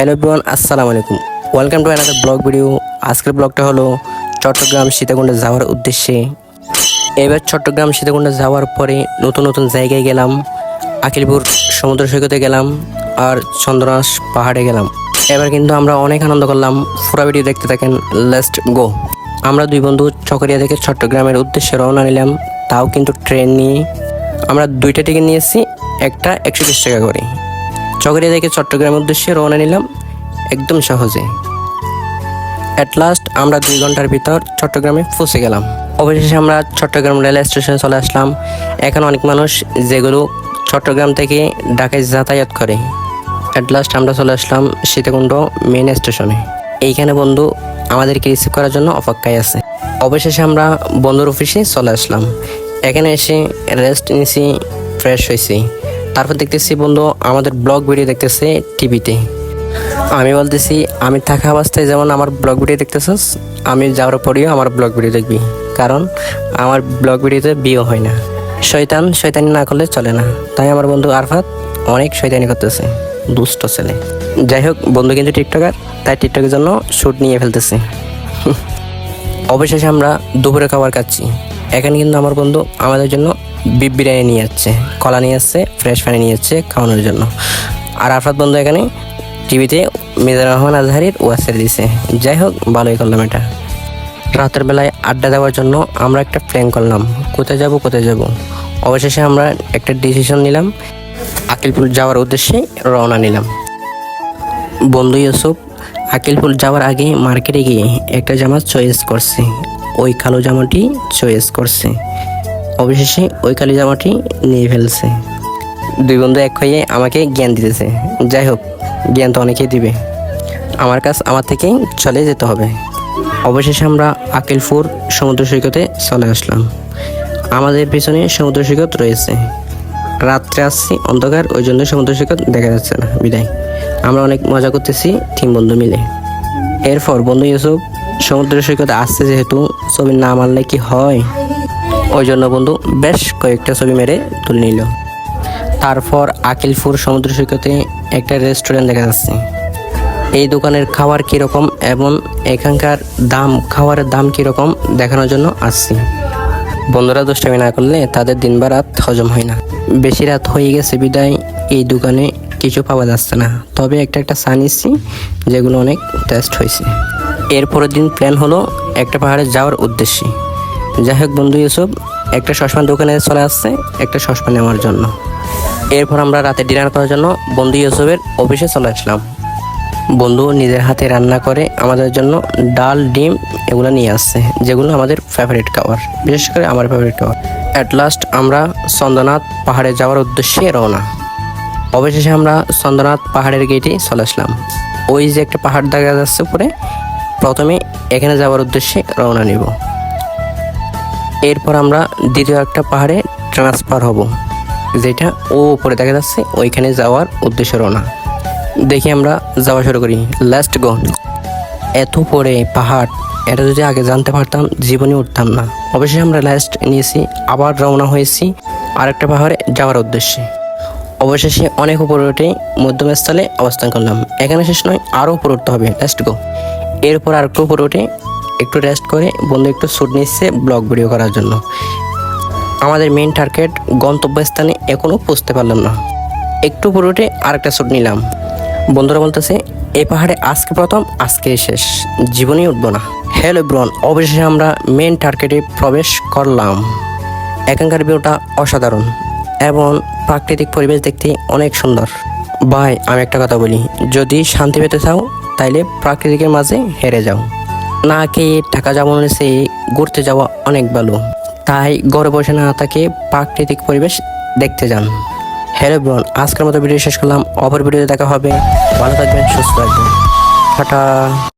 Hello everyone, আসসালামু আলাইকুম। Welcome to another blog video আজকের ব্লগটা হলো চট্টগ্রাম সীতাকুণ্ডে যাওয়ার উদ্দেশ্যে। এবার চট্টগ্রাম সীতাকুণ্ডে যাওয়ার পরে নতুন নতুন জায়গায় গেলাম, আকিলপুর সমুদ্র সৈকতে গেলাম আর চন্দ্রনাশ পাহাড়ে গেলাম। এবার কিন্তু আমরা অনেক আনন্দ করলাম। পুরা ভিডিও দেখতে থাকেন লেস্ট গো আমরা দুই বন্ধু চকরিয়া থেকে চট্টগ্রামের উদ্দেশ্যে রওনা নিলাম, তাও কিন্তু ট্রেন নিয়ে। আমরা দুইটা টিকিট নিয়েছি, একটা একশো বিশ টাকা করে। চকরিয়া থেকে চট্টগ্রামের উদ্দেশ্যে রওনা নিলাম একদম সহজে। অ্যাট লাস্ট আমরা দুই ঘণ্টার ভিতর চট্টগ্রামে পৌঁছে গেলাম। অবশেষে আমরা চট্টগ্রাম রেল স্টেশনে চলে আসলাম। এখন অনেক মানুষ যেগুলো চট্টগ্রাম থেকে ঢাকায় যাতায়াত করে। অ্যাট লাস্ট আমরা চলে আসলাম সীতাকুণ্ড মেন স্টেশনে এইখানে বন্ধু আমাদেরকে রিসিভ করার জন্য অপেক্ষায় আছে। অবশেষে আমরা বন্ধুর অফিসে চলে আসলাম। এখানে এসে রেস্ট নিয়েছি ফ্রেশ হয়েছি। তারপর দেখতেছি বন্ধু, আমাদের ব্লগ ভিডিও দেখতেছে টিভিতে আমি বলতেছি, আমি থাকা অবস্থায় যেমন আমার ব্লগ ভিডিও দেখতেছিস, আমি যাওয়ার পরেও আমার ব্লগ ভিডিও দেখবি। কারণ আমার ব্লগ ভিডিওতে বিয়ে হয় না। শয়তান শয়তানি না করলে চলে না। তাই আমার বন্ধু আরফাত অনেক শয়তানি করতেছে, দুষ্ট ছেলে। যাই হোক, বন্ধু কিন্তু টিকটকার তাই টিকটকের জন্য শ্যুট নিয়ে ফেলতেছে। অবশেষে আমরা দুপুরে খাবার খাচ্ছি। এখানে কিন্তু আমার বন্ধু আমাদের জন্য বিপ বিরিয়ানি নিয়ে যাচ্ছে, কলা নিয়ে যাচ্ছে ফ্রেশ পানি নিয়ে যাচ্ছে খাওয়ানোর জন্য। আর আফরাত বন্ধু এখানে টিভিতে মিজানুর রহমান আজহারির ওয়াসের দিছে। যাই হোক, ভালোই করলাম এটা। রাতের বেলায় আড্ডা দেওয়ার জন্য আমরা একটা প্ল্যান করলাম, কোথায় যাব কোথায় যাব? অবশেষে আমরা একটা ডিসিশন নিলাম, আকিলপুর যাওয়ার উদ্দেশ্যে রওনা নিলাম। বন্ধু ইউসুফ, আকিলপুর যাওয়ার আগে মার্কেটে গিয়ে একটা জামা চয়েস করছে। ওই কালো জামাটি চয়েস করছে। অবশেষে ওই কালি জামাটি নিয়ে ফেলছে। দুই বন্ধু এক হয়ে আমাকে জ্ঞান দিতেছে। যাই হোক, জ্ঞান তো অনেকেই দিবে। আমার কাজ আমার থেকেই চলে যেতে হবে। অবশেষে আমরা আকিলপুর সমুদ্র সৈকতে চলে আসলাম। আমাদের পিছনে সমুদ্র সৈকত রয়েছে। রাত্রে আসছি অন্ধকার, ওই জন্য সমুদ্র সৈকত দেখা যাচ্ছে না। বিদায়। আমরা অনেক মজা করতেছি তিন বন্ধু মিলে। এরপর বন্ধু ইউসুফ সমুদ্র সৈকতে আসছে যেহেতু ছবি না মারলে কি হয়? ওই জন্য বন্ধু বেশ কয়েকটা ছবি মেরে তুলে নিল। তারপর আকিলপুর সমুদ্র সৈকতে একটা রেস্টুরেন্ট দেখা যাচ্ছে। এই দোকানের খাবার কীরকম এবং এখানকার দাম, খাবারের দাম কীরকম দেখানোর জন্য আসছি। বন্ধুরা দুষ্টামি না করলে তাদের দিন বা রাত হজম হয় না। বেশি রাত হয়ে গেছে বিদায়, এই দোকানে কিছু পাওয়া যাচ্ছে না। তবে একটা একটা চা নিচ্ছি, যেগুলো অনেক টেস্ট হয়েছে। এরপরের দিন প্ল্যান হলো একটা পাহাড়ে যাওয়ার উদ্দেশ্যে। যাই হোক বন্ধু ইউসুফ, একটা সসমান দোকানে চলে আসছে, একটা সসমান নেওয়ার জন্য। এরপর আমরা রাতে ডিনার করার জন্য বন্ধু ইউসুফের অফিসে চলে আসলাম। বন্ধু নিজের হাতে রান্না করে আমাদের জন্য ডাল, ডিম এগুলো নিয়ে আসছে, যেগুলো আমাদের ফেভারিট খাবার, বিশেষ করে আমার ফেভারিট খাবার। অ্যাট লাস্ট আমরা চন্দ্রনাথ পাহাড়ে যাওয়ার উদ্দেশ্যে রওনা। অবশেষে আমরা চন্দ্রনাথ পাহাড়ের গেটে চলে আসলাম। ওই যে একটা পাহাড় দেখা যাচ্ছে উপরে, প্রথমে এখানে যাওয়ার উদ্দেশ্যে রওনা নিব। এরপর আমরা দ্বিতীয় একটা পাহাড়ে ট্রান্সফার হব, যেটা ও উপরে দেখা যাচ্ছে, ওইখানে যাওয়ার উদ্দেশ্যে রওনা। দেখি আমরা যাওয়া শুরু করি। লাস্ট গো এত পরে পাহাড়, এটা যদি আগে জানতে পারতাম, জীবনে উঠতাম না। অবশ্যই আমরা লাস্ট নিয়েছি, আবার রওনা হয়েছি আরেকটা পাহাড়ে যাওয়ার উদ্দেশ্যে। অবশেষে অনেক উপরে উঠে মধ্যমস্থলে অবস্থান করলাম। এখানে শেষ নয় আরও উপরে উঠতে হবে। লাস্ট গো এরপর আর একটু উপরে উঠে একটু রেস্ট করে, বন্ধু একটু শ্যুট নিচ্ছে ব্লগ ভিডিও করার জন্য। আমাদের মেন টার্গেট গন্তব্যস্থানে এখনও পৌঁছতে পারলাম না। একটু উঠে আরেকটা শ্যুট নিলাম। বন্ধুরা বলতেছে এই পাহাড়ে আজকে প্রথম আজকে শেষ। জীবনেই উঠবো না। হ্যালো ব্রন অবশেষে আমরা মেন টার্গেটে প্রবেশ করলাম। এখানকার ভিউটা অসাধারণ এবং প্রাকৃতিক পরিবেশ দেখতে অনেক সুন্দর। ভাই, আমি একটা কথা বলি, যদি শান্তি পেতে চাও, তাইলে প্রাকৃতিকের মাঝে হেরে যাও। না খেয়ে টাকা জমানোর সে ঘুরতে যাওয়া অনেক ভালো। তাই ঘরে বসে না থাকে প্রাকৃতিক পরিবেশ দেখতে যান। হ্যালো ব্রন আজকের মতো ভিডিও শেষ করলাম। অপর ভিডিওতে দেখা হবে। ভালো থাকবেন, সুস্থ থাকবেন। টাটা।